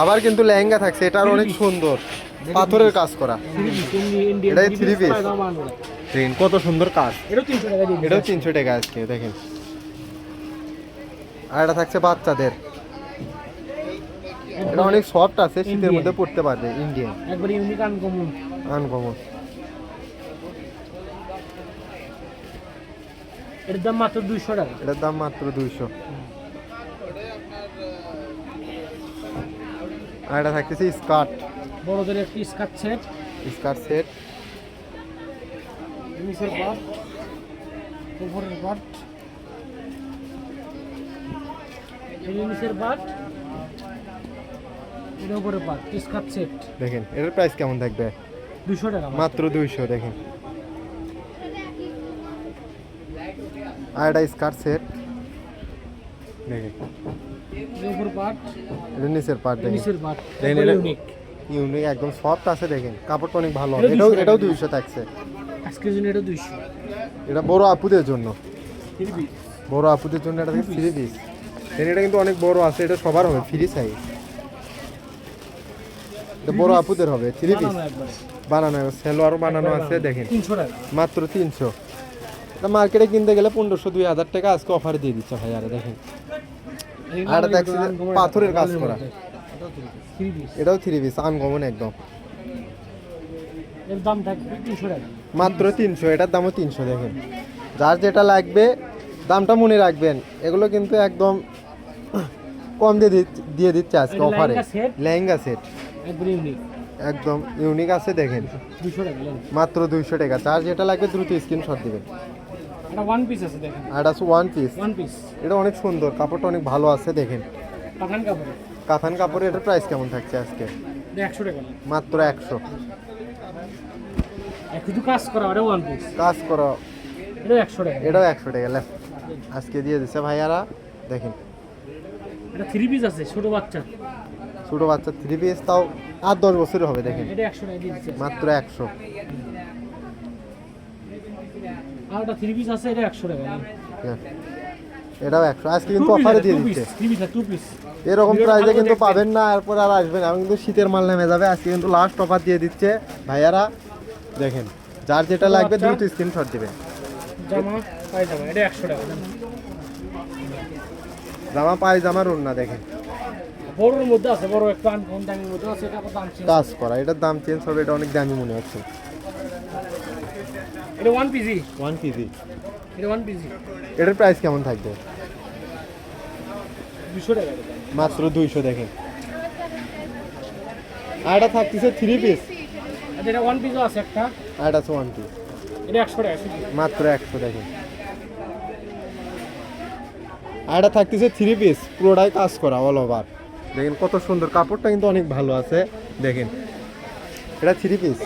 আবার কিন্তু লেহেঙ্গা থাকছে এটার অনেক সুন্দর। পাথরের কাজ করা। এটাই থ্রি পিস কত সুন্দর কাজ। এটাও তিনশো টাকা আজকে দেখেন। আর এটা থাকছে বাচ্চাদের। এটা অনেক সফট আছে শীতের মধ্যে পড়তে পারবে ইন্ডিয়ান একবার ইউনিক আনকমন দাম মাত্র দুইশো টাকা। এটার দাম মাত্র দুইশো। আর এটা থাকতেছে স্কার্ট। বড়দের একটি স্কার্ট সেট। Skirt set. নিচের পাট উপরের যে নিচের পাট এটা উপরের পাট স্কার্ট সেট। দেখেন এটার প্রাইস কেমন থাকবে? দুশো টাকা মাত্র দুইশো দেখেন। আর এটা স্কার্ট সেট। দেখেন। উপর পাট। এটা নিচের পার্ট দেখেন। নিচের পাট। ইউনিক ইউনিক একদম সফট আছে দেখেন। কাপড়টা অনেক ভালো এটাও এটাও দুইশো থাকছে। আজকের জন্য এটা দুইশো। এটা বড় আপুদের জন্য। বড় আপুদের জন্য এটা থেকে ফ্রি পিস এটা কিন্তু অনেক বড় আছে। এটা সবার হবে ফ্রি সাইজ এটা বড় আপুদের হবে থ্রি পিস বানানো সেলোয়ারও বানানো আছে দেখেন। মাত্র তিনশো। মার্কেটে কিনতে গেলে পনেরোশো দুই হাজার টাকা আজকে অফার দিয়ে দিচ্ছে ভাই আরে দেখেন। আর দেখছি পাথরের কাজ করা। এটাও থ্রি পিস আনকমন একদম। মাত্র তিনশো এটার দামও তিনশো দেখেন। যার যেটা লাগবে দামটা মনে রাখবেন। এগুলো কিন্তু একদম কম দিয়ে দিয়ে দিচ্ছে আজকে অফারে লেহেঙ্গা? সেট একদম ইউনিক আছে দেখেন। মাত্র দুইশো টাকা। যার যেটা লাগবে দ্রুত স্ক্রিনশট দিবেন। এটা ওয়ান পিস আছে দেখেন। এটা ওয়ান পিস ওয়ান পিস এটা অনেক সুন্দর কাপড়টা অনেক ভালো আছে দেখেন। পাঠান কাপড় কাথান কাপড়ের এটার প্রাইস কেমন থাকছে আজকে? একশো টাকা। মাত্র একশো। এক শুধু কাজ করা এটা ওয়ান পিস কাজ করো। এটা একশো টাকা। এটাও একশো টাকা লেফট আজকে দিয়ে দিচ্ছে ভাইয়ারা দেখেন। এটা থ্রি পিস আছে ছোট বাচ্চা। ছোটো বাচ্চা থ্রি পিস তাও আট দশ বছরের হবে দেখেন। এটা একশো টাকা মাত্র একশো। আর একটা থ্রি পিস আছে এটা একশো টাকা। এটাও একশো। আজকে কিন্তু অফারে দিয়ে দিচ্ছে। এরকম প্রাইসে কিন্তু পাবেন না এরপর আর আসবেন আমি কিন্তু শীতের মাল নেমে যাবে। আজকে কিন্তু লাস্ট অফার দিয়ে দিচ্ছে। ভাইয়ারা দেখেন যার যেটা ছোটো লাগবে। দ্রুত স্ক্রিনশট দিবেন জামা পায়জামা এটা একশো টাকা। জামা পায়জামার ওড়না দেখেন। বড়োর মধ্যে আছে বড় একটু দামের মধ্যে আছে এটা দাম কাজ করা। এটার দাম চেঞ্জ হবে এটা অনেক দামি মনে হচ্ছে। এটা ওয়ান পিসি ওয়ান কেজি এটা ওয়ান পিসি এটার প্রাইস কেমন থাকবে? দুশো টাকা মাত্র দুইশো দেখেন। আর এটা থাকতেছে থ্রি পিস এটা ওয়ান পিসও আছে একটা। আর এটা আছে ওয়ান পিস এটা একশো টাকা মাত্র একশো দেখেন। আর এটা থাকতেছে থ্রি পিস পুরোটাই কাজ করা অল ওভার দেখেন কত সুন্দর কাপড়টা কিন্তু অনেক ভালো আছে দেখেন। এটা থ্রি পিস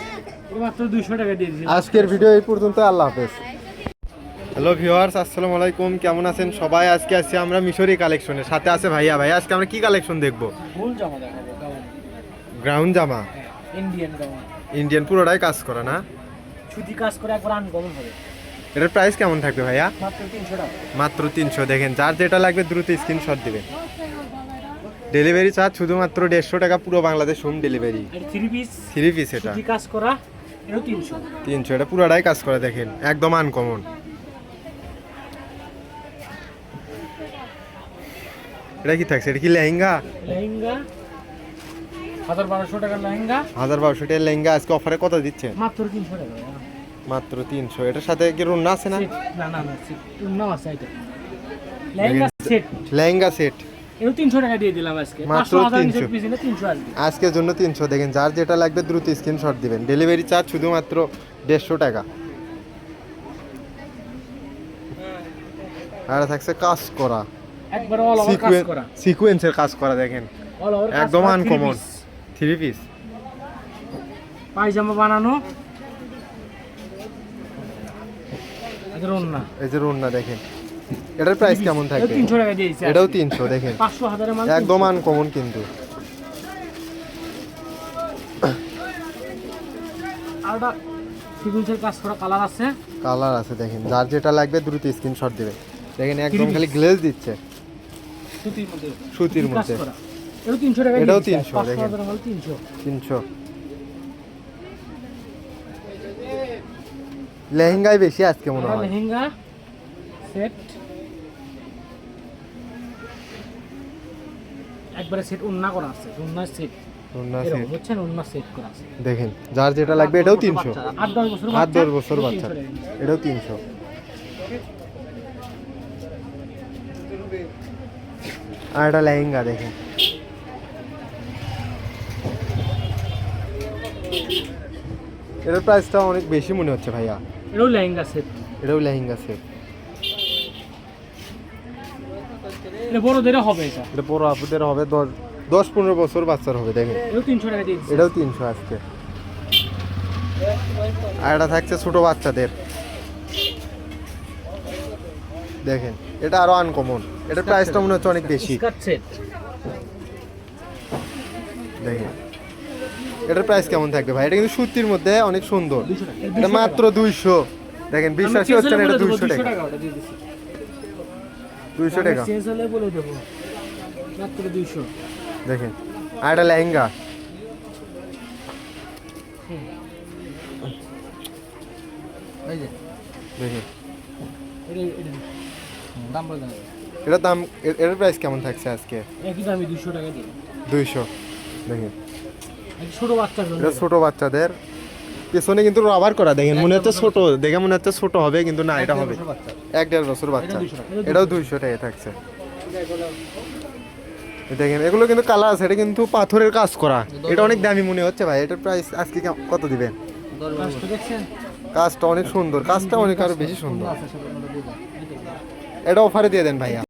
এটা মাত্র দুশো টাকা দিয়ে দিচ্ছি আজকের ভিডিও এই পর্যন্ত আল্লাহ হাফেজ। হ্যালো ভিউয়ার্স আসসালামু আলাইকুম কেমন আছেন সবাই? আজকে আসছি আমরা মিশরি কালেকশনের সাথে আছে ভাইয়া। ভাই আজকে আমরা কি কালেকশন দেখব? ফুল জামা দেখাবো গ্রাউন্ড জামা? ইন্ডিয়ান গাউন ইন্ডিয়ান পুরোটাই কাজ করা না? সুতি কাজ করে একবার আনকমন হবে। এটার প্রাইস কেমন থাকবে ভাইয়া? মাত্র তিনশো টাকা। মাত্র তিনশো দেখেন যার যেটা লাগবে দ্রুত স্ক্রিনশট দিবেন। ডেলিভারি চার্জ শুধুমাত্র দেড়শো টাকা পুরো বাংলাদেশ হোম ডেলিভারি এটা থ্রি পিস থ্রি পিস এটা। কাজ করা এটা তিনশো। এটা পুরোটাই কাজ করে দেখেন একদম আনকমন এটা কি থাকছে? এটা কি লেহেঙ্গা? লেহেঙ্গা। হাজার বারোশো টাকার লেহেঙ্গা। হাজার বারোশো টাকার লেহেঙ্গা আজকে অফারে কত দিচ্ছে মাত্র তিনশো টাকা মাত্র তিনশো। এটার সাথে কি রুন্না আছে না? না না না সেট আছে এটা। লেহেঙ্গা সেট। লেহেঙ্গা সেট। এটা তিনশো টাকা দিয়ে দিলাম আজকে। মাত্র 300 পিস নিলে তিনশো আসবে আজকের জন্য তিনশো। দেখেন যার যেটা লাগবে দ্রুত স্ক্রিনশট দিবেন। ডেলিভারি চার্জ শুধুমাত্র দেড়শো টাকা। আর থাকছে কাজ করা। একবার অল ওভার কাজ করা। সিকুয়েন্সের কাজ করা দেখেন। অল ওভার একদম আনকমন থ্রি পিস পায়জামা বানানো। এই যে রুন্না দেখেন। এটার প্রাইস কেমন থাকবে? তিনশো টাকা দিয়েছে এটাও তিনশো দেখেন। পাঁচশো হাজারের মাল একদম আনকমন কিন্তু। আরটা সিকুয়েন্সের কাজ করা কালার আছে। কালার আছে দেখেন। যার যেটা লাগবে দ্রুত স্ক্রিনশট দিবেন দেখেন একদম খালি গ্লেজ দিচ্ছে। সুতির মধ্যে। সুতির মধ্যে। করা। এটা তিনশো টাকা এটাও দিচ্ছি, 300 পাঁচশো দেখেন। তিনশো। তিনশো। লেহেঙ্গায় বেশি আজকে মনে হয়। লেহেঙ্গা সেট একবারে সেট উন্না করা আছে উন্না সেট ওড়না এরকম set। উন্না সেট করা আছে। দেখেন যার যেটা লাগবে এটাও তিনশো। আট দশ বছর বাচ্চা, এটাও বাচ্চা। এটাও তিনশো। আর এটা লেহেঙ্গা দেখেন। এটার প্রাইসটা অনেক বেশি মনে হচ্ছে ভাইয়া। এটাও লেহেঙ্গা সেট এটাও লেহেঙ্গা সেট এটা বড়দেরও হবে এটা। এটা বড় আপুদের হবে দশ দশ পনেরো বছর বাচ্চার হবে দেখেন। এটাও তিনশো টাকা দিয়ে এটাও তিনশো আজকে। আর এটা থাকছে ছোট বাচ্চাদের। দেখেন এটা আরও আনকমন এটার প্রাইসটা মনে হচ্ছে অনেক বেশি। দেখেন এটার প্রাইস কেমন থাকবে ভাই? এটা কিন্তু সুতির মধ্যে অনেক সুন্দর। এটা মাত্র দুইশো। দেখেন বিশ্বাসই হচ্ছে না এটা দুইশো টাকা। দুইশো টাকা। চেঞ্জ হলে বলে দেবো। মাত্র দুইশো। দেখেন আর এটা লেহেঙ্গা। দেখেন। দাম বলে এটার দাম এটার প্রাইস কেমন থাকছে আজকে? একই দামে দুইশো টাকা দিই দুইশো। দেখেন। ছোট বাচ্চাদের। পেছনে কিন্তু রাবার করা দেখেন মনে হচ্ছে ছোট দেখে মনে হচ্ছে ছোট হবে কিন্তু না এটা হবে। এক দেড় বছর বাচ্চা। এটাও দুইশো টাকা থাকছে। দেখেন এগুলো কিন্তু কালার আছে এটা কিন্তু পাথরের কাজ করা। এটা অনেক দামি মনে হচ্ছে ভাই এটার প্রাইস আজকে কত দিবেন? কাজটা অনেক সুন্দর কাজটা অনেক আরও বেশি সুন্দর। এটা অফারে দিয়ে দেন ভাইয়া।